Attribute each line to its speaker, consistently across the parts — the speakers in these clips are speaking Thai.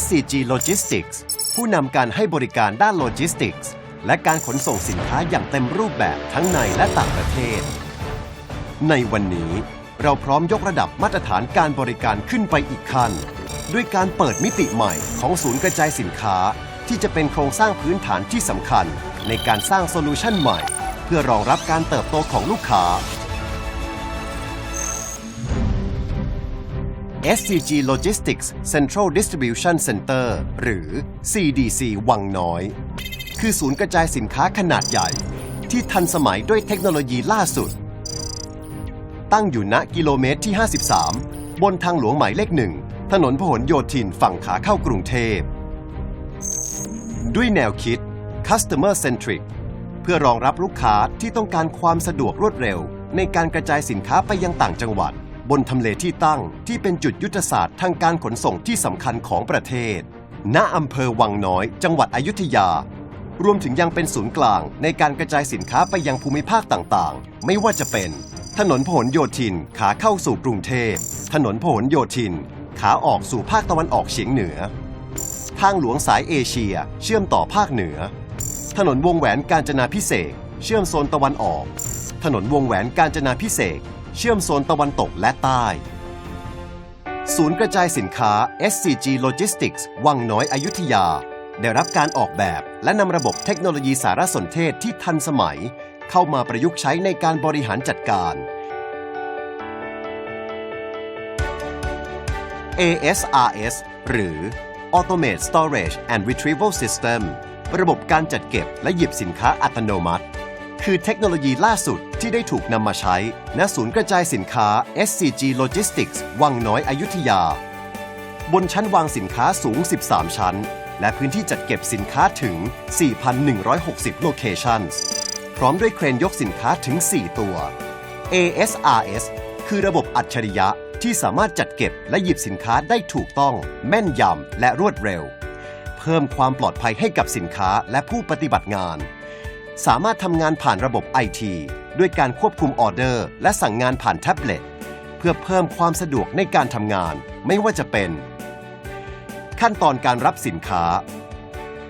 Speaker 1: SCG Logistics ผู้นำการให้บริการด้านโลจิสติกส์และการขนส่งสินค้าอย่างเต็มรูปแบบทั้งในและต่างประเทศ ในวันนี้เราพร้อมยกระดับมาตรฐานการบริการขึ้นไปอีกขั้น ด้วยการเปิดมิติใหม่ของศูนย์กระจายสินค้า ที่จะเป็นโครงสร้างพื้นฐานที่สำคัญ ในการสร้างโซลูชันใหม่ เพื่อรองรับการเติบโตของลูกค้า SCG Logistics Central Distribution Center หรือ CDC วังน้อย คือศูนย์กระจายสินค้าขนาดใหญ่ ที่ทันสมัยด้วยเทคโนโลยีล่าสุด ตั้งอยู่ณกิโลเมตรที่ 53 บนทางหลวงหมายเลขหนึ่ง ถนนพหลโยธินฝั่งขาเข้ากรุงเทพ ด้วยแนวคิด customer centric เพื่อรองรับลูกค้าที่ต้องการความสะดวกรวดเร็ว ในการกระจายสินค้าไปยังต่างจังหวัด บนทำเลที่ตั้งที่เป็นจุดยุทธศาสตร์ทางการขนส่งที่สำคัญของประเทศ ณอำเภอวังน้อย จังหวัดอยุธยา รวมถึงยังเป็นศูนย์กลางในการกระจายสินค้าไปยังภูมิภาคต่างๆ ไม่ว่าจะเป็น ถนนพหลโยธินขาเข้าสู่กรุงเทพ ถนนพหลโยธิน ขาออกสู่ภาคตะวันออกเฉียงเหนือ ทางหลวงสายเอเชีย เชื่อมต่อภาคเหนือ ถนนวงแหวนกาญจนาพิเศษกเชื่อมโซนตะวันออก ถนนวงแหวนกาญจนาพิเศษก เชื่อมโซนตะวันตกและใต้ ศูนย์กระจายสินค้า SCG Logistics วังน้อยอยุธยา ได้รับการออกแบบและนำระบบเทคโนโลยีสารสนเทศที่ทันสมัย เข้ามาประยุกต์ใช้ในการบริหารจัดการ ASRS หรือ Automate Storage and Retrieval System ระบบการจัดเก็บและหยิบสินค้าอัตโนมัติ คือเทคโนโลยีล่าสุดที่ได้ถูกนำมาใช้ ณ ศูนย์กระจายสินค้า SCG Logistics วังน้อยอยุธยา บนชั้นวางสินค้าสูง 13 ชั้น และพื้นที่จัดเก็บสินค้าถึง 4,160โลเคชันพร้อมด้วยเครนยกสินค้าถึง 4 ตัว ASRS คือระบบอัจฉริยะที่สามารถจัดเก็บและหยิบสินค้าได้ถูกต้อง แม่นยำและรวดเร็ว เพิ่มความปลอดภัยให้กับสินค้าและผู้ปฏิบัติงาน สามารถทำงานผ่านระบบ IT ด้วยการควบคุมออเดอร์ และสั่งงานผ่านแท็บเล็ตเพื่อเพิ่มความสะดวกในการทำงานไม่ว่าจะเป็น ขั้นตอนการรับสินค้า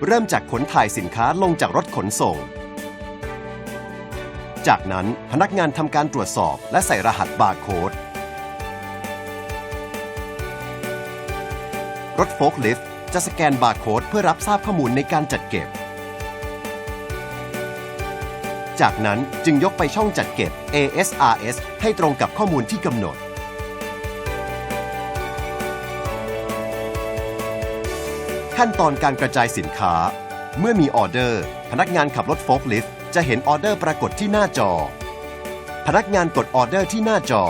Speaker 1: เริ่มจากขนถ่ายสินค้าลงจากรถขนส่ง จากนั้นพนักงานทำการตรวจสอบและใส่รหัสบาร์โค้ดรถโฟล์คลิฟต์จะสแกนบาร์โค้ดเพื่อรับทราบข้อมูลในการจัดเก็บ จากนั้นจึงยกไปช่องจัดเก็บ ASRS ให้ตรงกับข้อมูลที่กำหนด ขั้นตอนการกระจายสินค้า เมื่อมีออเดอร์ พนักงานขับรถโฟล์คลิฟต์จะเห็นออเดอร์ปรากฏที่หน้าจอ พนักงานกดออเดอร์ที่หน้าจอ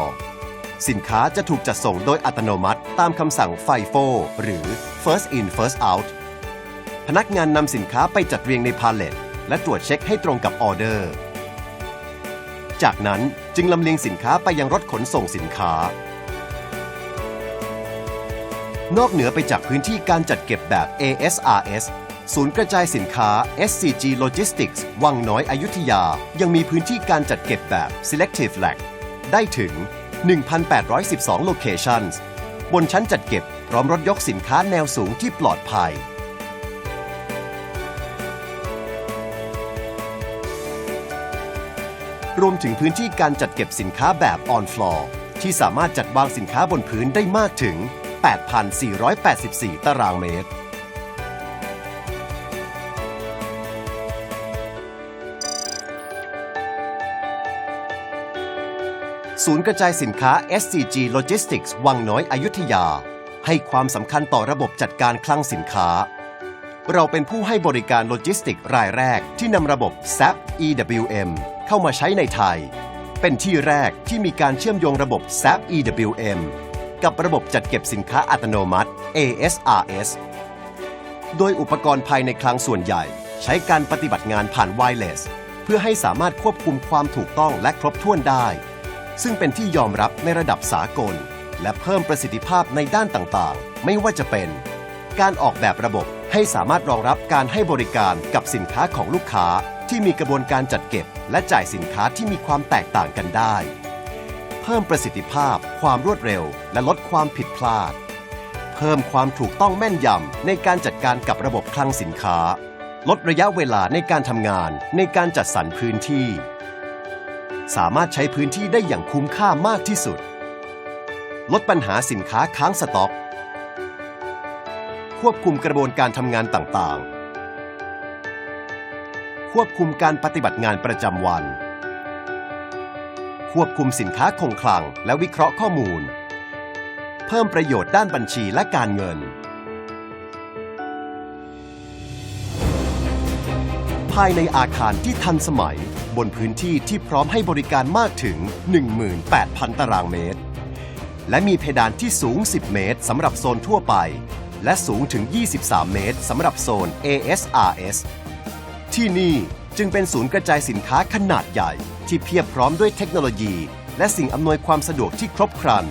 Speaker 1: สินค้าจะถูกจัดส่งโดยอัตโนมัติ ตามคำสั่ง FIFO หรือ First in First out พนักงานนำสินค้าไปจัดเรียงในพาเลต และตรวจเช็คให้ตรงกับออเดอร์ จากนั้นจึงลำเลียงสินค้าไปยังรถขนส่งสินค้า นอกเหนือไปจากพื้นที่การจัดเก็บแบบ ASRS ศูนย์กระจายสินค้า SCG Logistics วังน้อยอยุธยา ยังมีพื้นที่การจัดเก็บแบบ Selective Lag ได้ถึง 1,812 Locations บนชั้นจัดเก็บพร้อมรถยกสินค้าแนวสูงที่ปลอดภัย รวมถึงพื้นที่การจัดเก็บสินค้าแบบ on floor ที่สามารถจัดวางสินค้าบนพื้นได้มากถึง 8,484 ตารางเมตร ศูนย์กระจายสินค้า SCG Logistics วังน้อยอยุธยา ให้ความสำคัญต่อระบบจัดการคลังสินค้า เราเป็นผู้ให้บริการโลจิสติกรายแรกที่นำระบบ SAP EWM เข้ามาใช้ในไทย เป็นที่แรกที่มีการเชื่อมโยงระบบ SAP EWM กับระบบจัดเก็บสินค้าอัตโนมัติ ASRS โดยอุปกรณ์ภายในคลังส่วนใหญ่ ใช้การปฏิบัติงานผ่านไวเลสเพื่อให้สามารถควบคุมความถูกต้องและครบถ้วนได้ ซึ่งเป็นที่ยอมรับในระดับสากล และเพิ่มประสิทธิภาพในด้านต่างๆ ไม่ว่าจะเป็น การออกแบบระบบ ให้สามารถรองรับการให้บริการกับสินค้าของลูกค้าที่มีกระบวนการจัดเก็บ และจ่ายสินค้าที่มีความแตกต่างกันได้ เพิ่มประสิทธิภาพ ความรวดเร็ว และลดความผิดพลาด เพิ่มความถูกต้องแม่นยำในการจัดการกับระบบคลังสินค้า ลดระยะเวลาในการทำงานในการจัดสรรพื้นที่ สามารถใช้พื้นที่ได้อย่างคุ้มค่ามากที่สุด ลดปัญหาสินค้าค้างสต็อก ควบคุมกระบวนการทำงานต่างๆ ควบคุมการปฏิบัติงานประจำวัน ควบคุมสินค้าคงคลังและวิเคราะห์ข้อมูล เพิ่มประโยชน์ด้านบัญชีและการเงิน ภายในอาคารที่ทันสมัยบนพื้นที่ที่พร้อมให้บริการมากถึง 18,000 ตารางเมตร และมีเพดานที่สูง 10 เมตรสำหรับโซนทั่วไป และสูงถึง 23 เมตรสำหรับโซน ASRS ที่นี่จึงเป็นศูนย์กระจายสินค้าขนาดใหญ่ ที่เพียบพร้อมด้วยเทคโนโลยี และสิ่งอำนวยความสะดวกที่ครบครัน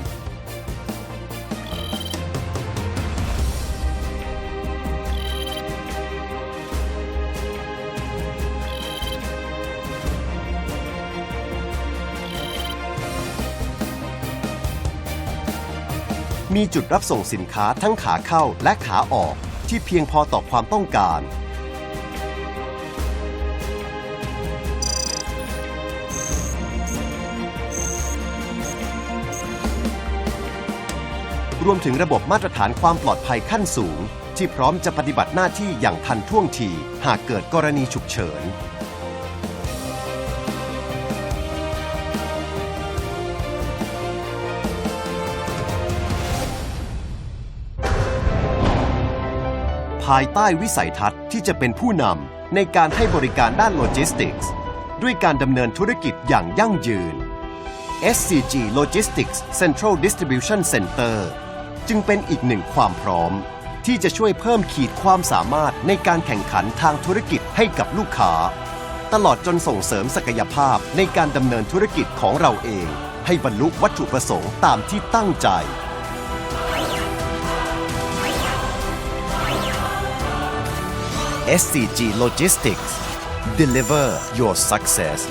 Speaker 1: มีจุดรับส่งสินค้าทั้งขาเข้าและขาออกที่เพียงพอต่อความต้องการ รวมถึงระบบมาตรฐานความปลอดภัยขั้นสูง ที่พร้อมจะปฏิบัติหน้าที่อย่างทันท่วงทีหากเกิดกรณีฉุกเฉิน ภายใต้วิสัยทัศน์ที่จะเป็นผู้นำในการให้บริการด้านโลจิสติกส์ด้วยการดำเนินธุรกิจอย่างยั่งยืน SCG Logistics Central Distribution Center จึงเป็นอีกหนึ่งความพร้อม ที่จะช่วยเพิ่มขีดความสามารถในการแข่งขันทางธุรกิจให้กับลูกค้า ตลอดจนส่งเสริมศักยภาพในการดำเนินธุรกิจของเราเอง ให้บรรลุวัตถุประสงค์ตามที่ตั้งใจ SCG Logistics. Deliver your success